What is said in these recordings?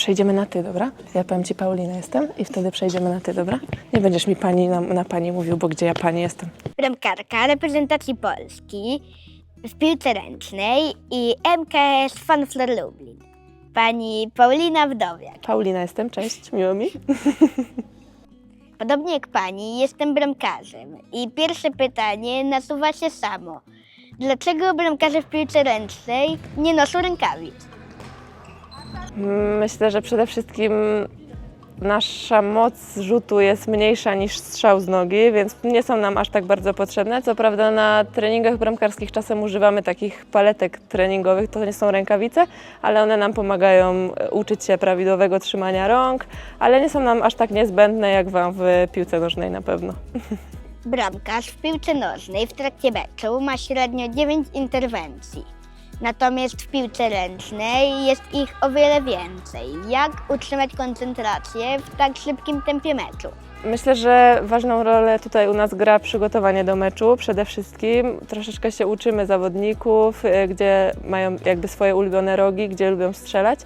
przejdziemy na ty, dobra? Ja powiem ci Paulina jestem i wtedy przejdziemy na ty, dobra? Nie będziesz mi pani na, na pani mówił, bo gdzie ja pani jestem. bramkarka reprezentacji Polski w piłce ręcznej i MKS Fanflor Lublin. Pani Paulina Wdowiak. Paulina jestem, cześć, miło mi. Podobnie jak pani, jestem bramkarzem. I pierwsze pytanie nasuwa się samo. Dlaczego bramkarze w piłce ręcznej nie noszą rękawic? Myślę, że przede wszystkim nasza moc rzutu jest mniejsza niż strzał z nogi, więc nie są nam aż tak bardzo potrzebne. Co prawda na treningach bramkarskich czasem używamy takich paletek treningowych, to nie są rękawice, ale one nam pomagają e, uczyć się prawidłowego trzymania rąk, ale nie są nam aż tak niezbędne jak Wam w piłce nożnej na pewno. Bramkarz w piłce nożnej w trakcie meczu ma średnio 9 interwencji. Natomiast w piłce ręcznej jest ich o wiele więcej. Jak utrzymać koncentrację w tak szybkim tempie meczu? Myślę, że ważną rolę tutaj u nas gra przygotowanie do meczu przede wszystkim. Troszeczkę się uczymy zawodników, e, gdzie mają jakby swoje ulubione rogi, gdzie lubią strzelać,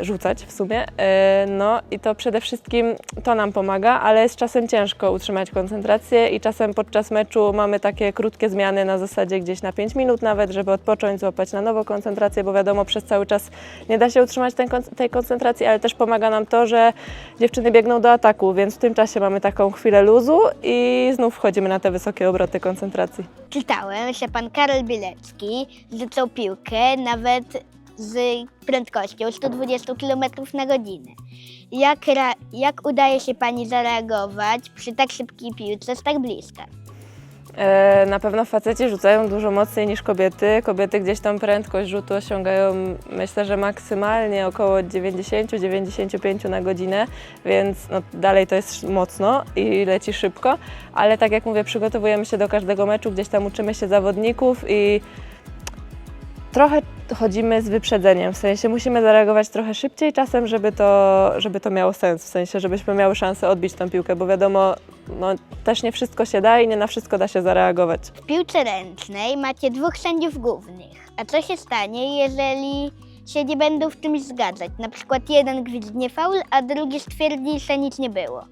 rzucać w sumie. E, No i to przede wszystkim to nam pomaga, ale jest czasem ciężko utrzymać koncentrację i czasem podczas meczu mamy takie krótkie zmiany na zasadzie gdzieś na 5 minut nawet, żeby odpocząć, złapać na nowo koncentrację, bo wiadomo, przez cały czas nie da się utrzymać tej koncentracji, ale też pomaga nam to, że dziewczyny biegną do ataku, więc w tym czasie mamy taką chwilę luzu i znów wchodzimy na te wysokie obroty koncentracji. Czytałem, że pan Karol Bielecki rzucał piłkę nawet z prędkością 120 km na godzinę. Jak, jak udaje się pani zareagować przy tak szybkiej piłce z tak bliska? E, Na pewno faceci rzucają dużo mocniej niż kobiety. Kobiety gdzieś tam prędkość rzutu osiągają, myślę, że maksymalnie około 90-95 na godzinę, więc no, dalej to jest mocno i leci szybko, ale tak jak mówię, przygotowujemy się do każdego meczu, gdzieś tam uczymy się zawodników i trochę chodzimy z wyprzedzeniem, w sensie musimy zareagować trochę szybciej czasem, żeby to, żeby to miało sens, w sensie żebyśmy miały szansę odbić tą piłkę, bo wiadomo, no, też nie wszystko się da i nie na wszystko da się zareagować. W piłce ręcznej macie dwóch sędziów głównych. A co się stanie, jeżeli się nie będą w czymś zgadzać? Na przykład jeden gwizdnie faul, a drugi stwierdzi, że nic nie było.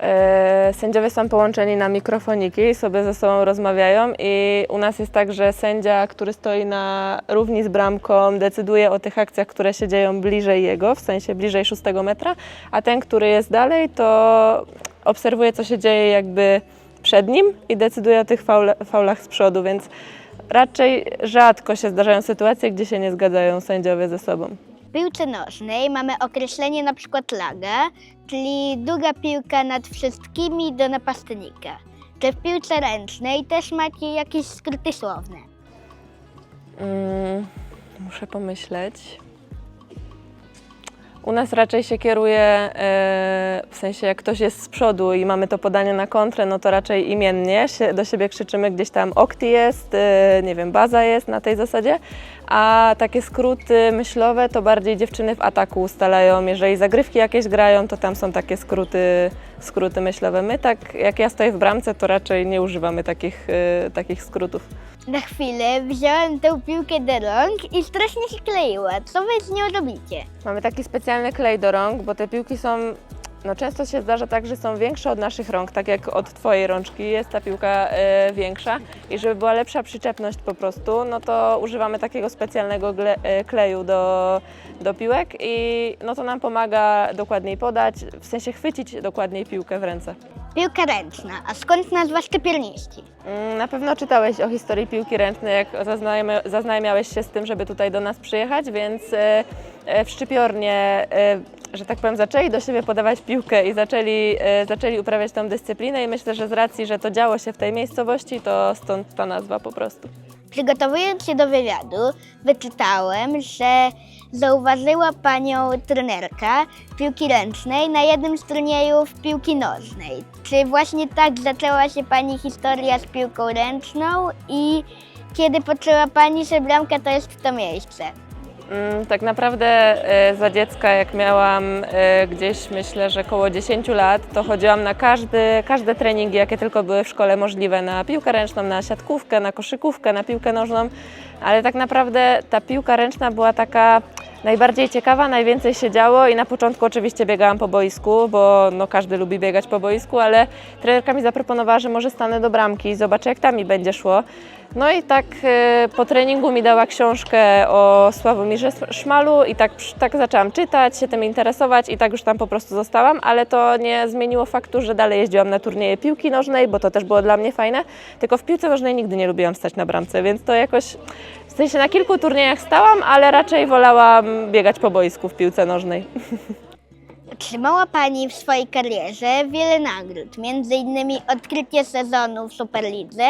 E, sędziowie są połączeni na mikrofoniki sobie ze sobą rozmawiają i u nas jest tak, że sędzia, który stoi na równi z bramką, decyduje o tych akcjach, które się dzieją bliżej jego, w sensie bliżej szóstego metra, a ten, który jest dalej, to obserwuje, co się dzieje jakby przed nim i decyduje o tych faule, faulach z przodu, więc raczej rzadko się zdarzają sytuacje, gdzie się nie zgadzają sędziowie ze sobą. Piłce nożnej mamy określenie na przykład laga, czyli długa piłka nad wszystkimi do napastnika. Czy w piłce ręcznej też macie jakieś skróty słowne? Mm, muszę pomyśleć. U nas raczej się kieruje, e, w sensie jak ktoś jest z przodu i mamy to podanie na kontrę, no to raczej imiennie do siebie krzyczymy gdzieś tam okti jest, e, nie wiem, baza jest na tej zasadzie, a takie skróty myślowe to bardziej dziewczyny w ataku ustalają. Jeżeli zagrywki jakieś grają, to tam są takie skróty, skróty myślowe. My tak, jak ja stoję w bramce, to raczej nie używamy takich, e, takich skrótów. Na chwilę wziąłem tę piłkę do rąk i strasznie się kleiła. Co wy z nią robicie? Mamy taki specjalny klej do rąk, bo te piłki są. No często się zdarza tak, że są większe od naszych rąk, tak jak od Twojej rączki jest ta piłka e, większa i żeby była lepsza przyczepność po prostu, no to używamy takiego specjalnego gle, e, kleju do, do piłek i no to nam pomaga dokładniej podać, w sensie chwycić dokładniej piłkę w ręce. Piłka ręczna, a skąd nazwa szczypiorniści? Mm, Na pewno czytałeś o historii piłki ręcznej, jak zaznajamiałeś się z tym, żeby tutaj do nas przyjechać, więc e, e, w Szczypiornie, e, że tak powiem, zaczęli do siebie podawać piłkę i zaczęli, zaczęli uprawiać tą dyscyplinę i myślę, że z racji, że to działo się w tej miejscowości, to stąd ta nazwa po prostu. Przygotowując się do wywiadu, wyczytałem, że zauważyła panią trenerka piłki ręcznej na jednym z turniejów piłki nożnej. Czy właśnie tak zaczęła się pani historia z piłką ręczną i kiedy poczuła pani, że bramka to jest to miejsce? Mm, Tak naprawdę e, za dziecka, jak miałam e, gdzieś myślę, że około 10 lat, to chodziłam na każdy, każde treningi, jakie tylko były w szkole możliwe, na piłkę ręczną, na siatkówkę, na koszykówkę, na piłkę nożną, ale tak naprawdę ta piłka ręczna była taka najbardziej ciekawa, najwięcej się działo i na początku oczywiście biegałam po boisku, bo no, każdy lubi biegać po boisku, ale trenerka mi zaproponowała, że może stanę do bramki i zobaczę jak tam mi będzie szło. No i tak e, po treningu mi dała książkę o Sławomirze Szmalu i tak, tak zaczęłam czytać, się tym interesować i tak już tam po prostu zostałam, ale to nie zmieniło faktu, że dalej jeździłam na turnieje piłki nożnej, bo to też było dla mnie fajne, tylko w piłce nożnej nigdy nie lubiłam stać na bramce, więc to jakoś, w sensie na kilku turniejach stałam, ale raczej wolałam biegać po boisku w piłce nożnej. Otrzymała Pani w swojej karierze wiele nagród, innymi odkrycie sezonu w Superlidze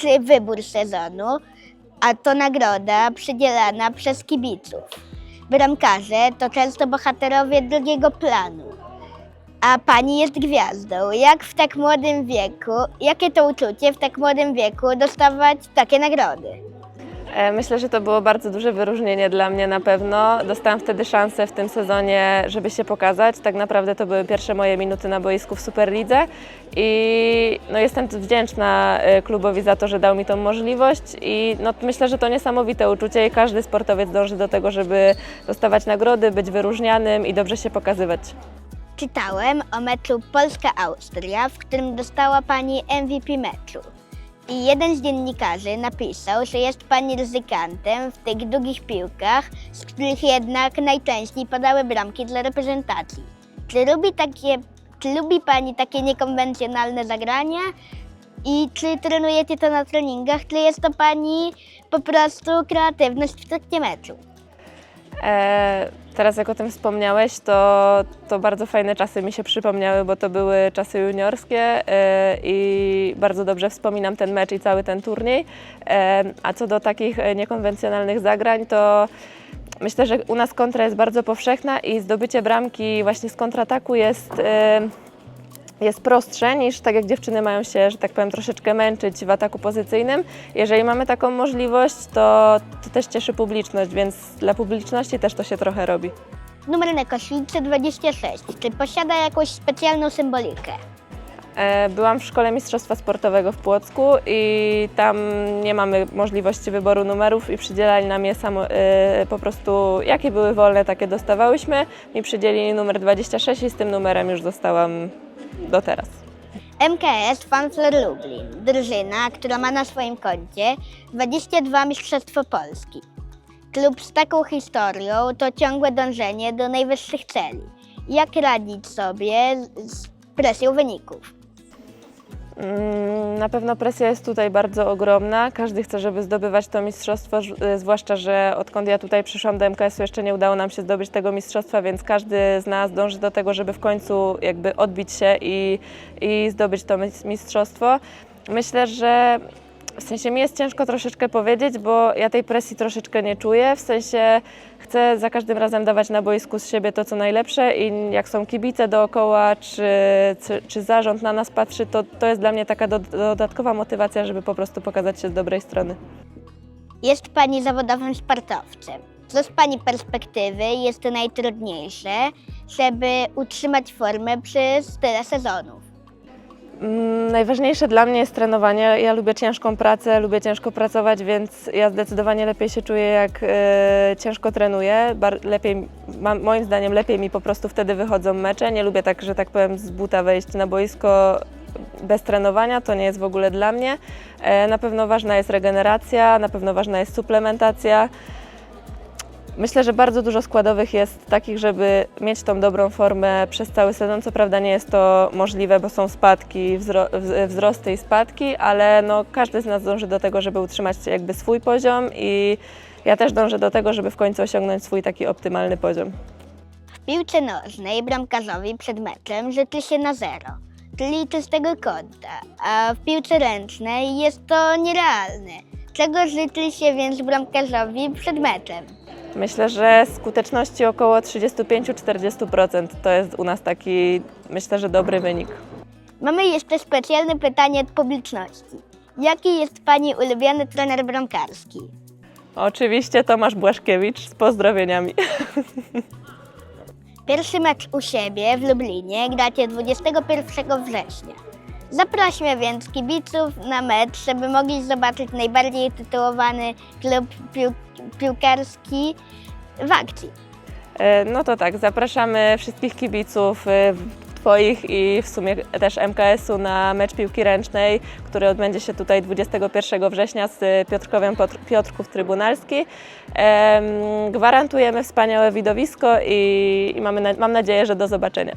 czy wybór sezonu, a to nagroda przydzielana przez kibiców. Bramkarze to często bohaterowie drugiego planu, a Pani jest gwiazdą. Jak w tak młodym wieku, jakie to uczucie w tak młodym wieku dostawać takie nagrody? E, Myślę, że to było bardzo duże wyróżnienie dla mnie na pewno. Dostałam wtedy szansę w tym sezonie, żeby się pokazać. Tak naprawdę to były pierwsze moje minuty na boisku w Superlidze i no, jestem wdzięczna e, klubowi za to, że dał mi tą możliwość i no, myślę, że to niesamowite uczucie i każdy sportowiec dąży do tego, żeby dostawać nagrody, być wyróżnianym i dobrze się pokazywać. Czytałem o meczu Polska-Austria, w którym dostała Pani MVP meczu. I jeden z dziennikarzy napisał, że jest Pani ryzykantem w tych długich piłkach, z których jednak najczęściej padały bramki dla reprezentacji. Czy lubi, takie, czy lubi Pani takie niekonwencjonalne zagrania? I czy trenujecie to na treningach, czy jest to Pani po prostu kreatywność w trakcie meczu? E, teraz jak o tym wspomniałeś, to, to bardzo fajne czasy mi się przypomniały, bo to były czasy juniorskie e, i bardzo dobrze wspominam ten mecz i cały ten turniej. E, a co do takich e, niekonwencjonalnych zagrań, to myślę, że u nas kontra jest bardzo powszechna i zdobycie bramki właśnie z kontrataku jest... Jest prostsze niż tak jak dziewczyny mają się, że tak powiem, troszeczkę męczyć w ataku pozycyjnym. Jeżeli mamy taką możliwość, to, to też cieszy publiczność, więc dla publiczności też to się trochę robi. Numer na koszulce 26. Czy posiada jakąś specjalną symbolikę? E, Byłam w szkole mistrzostwa sportowego w Płocku i tam nie mamy możliwości wyboru numerów i przydzielali nam je samo, e, po prostu jakie były wolne, takie dostawałyśmy. Mi przydzielili numer 26 i z tym numerem już zostałam do teraz. MKS Fanfler Lublin, drużyna, która ma na swoim koncie 22 Mistrzostwo Polski. Klub z taką historią to ciągłe dążenie do najwyższych celi. Jak radzić sobie z- z presją wyników? Mm, Na pewno presja jest tutaj bardzo ogromna. Każdy chce, żeby zdobywać to mistrzostwo, e, zwłaszcza, że odkąd ja tutaj przyszłam do MKS-u jeszcze nie udało nam się zdobyć tego mistrzostwa, więc każdy z nas dąży do tego, żeby w końcu jakby odbić się i, i zdobyć to mis- mistrzostwo. Myślę, że w sensie mi jest ciężko troszeczkę powiedzieć, bo ja tej presji troszeczkę nie czuję. W sensie chcę za każdym razem dawać na boisku z siebie to, co najlepsze i jak są kibice dookoła, czy, czy, czy zarząd na nas patrzy, to, to jest dla mnie taka do, dodatkowa motywacja, żeby po prostu pokazać się z dobrej strony. Jest Pani zawodowym sportowcem. Co z Pani perspektywy jest najtrudniejsze, żeby utrzymać formę przez tyle sezonów? Mm, Najważniejsze dla mnie jest trenowanie. Ja lubię ciężką pracę, lubię ciężko pracować, więc ja zdecydowanie lepiej się czuję, jak e, ciężko trenuję. Bar, lepiej, mam, moim zdaniem lepiej mi po prostu wtedy wychodzą mecze. Nie lubię tak, że tak powiem, z buta wejść na boisko bez trenowania, to nie jest w ogóle dla mnie. E, na pewno ważna jest regeneracja, na pewno ważna jest suplementacja. Myślę, że bardzo dużo składowych jest takich, żeby mieć tą dobrą formę przez cały sezon. Co prawda nie jest to możliwe, bo są spadki, wzro wz- wzrosty i spadki, ale no, każdy z nas dąży do tego, żeby utrzymać jakby swój poziom i ja też dążę do tego, żeby w końcu osiągnąć swój taki optymalny poziom. W piłce nożnej bramkarzowi przed meczem życzy się na zero, czyli czystego kąta, a w piłce ręcznej jest to nierealne. Czego życzy się więc bramkarzowi przed meczem? Myślę, że skuteczności około 35-40% to jest u nas taki, myślę, że dobry wynik. Mamy jeszcze specjalne pytanie od publiczności. Jaki jest Pani ulubiony trener bramkarski? Oczywiście Tomasz Błaszkiewicz z pozdrowieniami. Pierwszy mecz u siebie w Lublinie gracie 21 września. Zaprośmy więc kibiców na mecz, żeby mogli zobaczyć najbardziej tytułowany klub pił- piłkarski w akcji. E, No to tak, zapraszamy wszystkich kibiców e, Twoich i w sumie też MKS-u na mecz piłki ręcznej, który odbędzie się tutaj 21 września z Piotrkowiem Piotr- Piotrków Trybunalski. Em, Gwarantujemy wspaniałe widowisko i, mamy mam nadzieję, że do zobaczenia.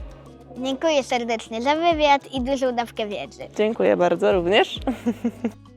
Dziękuję serdecznie za wywiad i dużą dawkę wiedzy. Dziękuję bardzo również.